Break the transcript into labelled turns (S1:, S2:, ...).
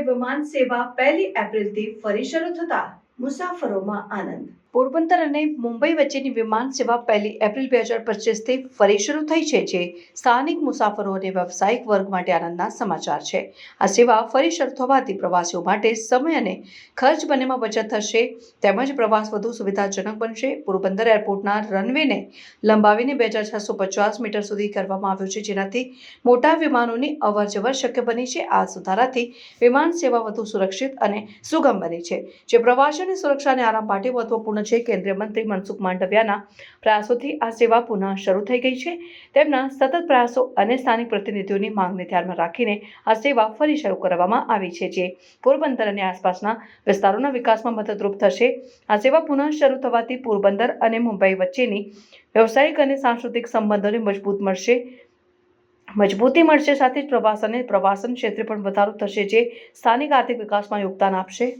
S1: વિમાન સેવા પહેલી એપ્રિલથી ફરી શરૂ થતા મુસાફરોમાં આનંદ. પોરબંદર અને મુંબઈ વચ્ચેની વિમાન સેવા પહેલી એપ્રિલ બે હજાર પચીસથી ફરી શરૂ થઈ છે, જે સ્થાનિક મુસાફરો અને વ્યવસાયિક વર્ગ માટે આનંદના સમાચાર છે. આ સેવા ફરી શરૂ થવાથી પ્રવાસીઓ માટે સમય અને ખર્ચ બંનેમાં બચત થશે. તેમજ પ્રવાસ વધુ સુવિધાજનક બનશે. પોરબંદર એરપોર્ટના રનવેને લંબાવીને બે હજાર છસો પચાસ મીટર સુધી કરવામાં આવ્યો છે, જેનાથી મોટા વિમાનોની અવરજવર શક્ય બની છે. આ સુધારાથી વિમાન સેવા વધુ સુરક્ષિત અને સુગમ બની છે. જે પ્રવાસીઓની સુરક્ષા અને આરામ માટે મહત્વપૂર્ણ છે. કેન્દ્રીય મંત્રી મનસુખ માંડવિયાના પ્રયાસોથી આ સેવા પુનઃ શરૂ થઈ ગઈ છે. તેમના સતત પ્રયાસો અને સ્થાનિક પ્રતિનિધિઓની માંગને ધ્યાનમાં રાખીને આ સેવા ફરી શરૂ કરવામાં આવી છે જે પોરબંદર અને આસપાસના વિસ્તારોના વિકાસમાં મદદરૂપ થશે. આ સેવા પુનઃ શરૂ થવાથી પોરબંદર અને મુંબઈ વચ્ચેની વ્યવસાયિક અને સાંસ્કૃતિક સંબંધોને મજબૂત મળશે. મજબૂતી મળશે સાથે જ પ્રવાસ અને પ્રવાસન ક્ષેત્રે પણ વધારો થશે જે સ્થાનિક આર્થિક વિકાસમાં યોગદાન આપશે.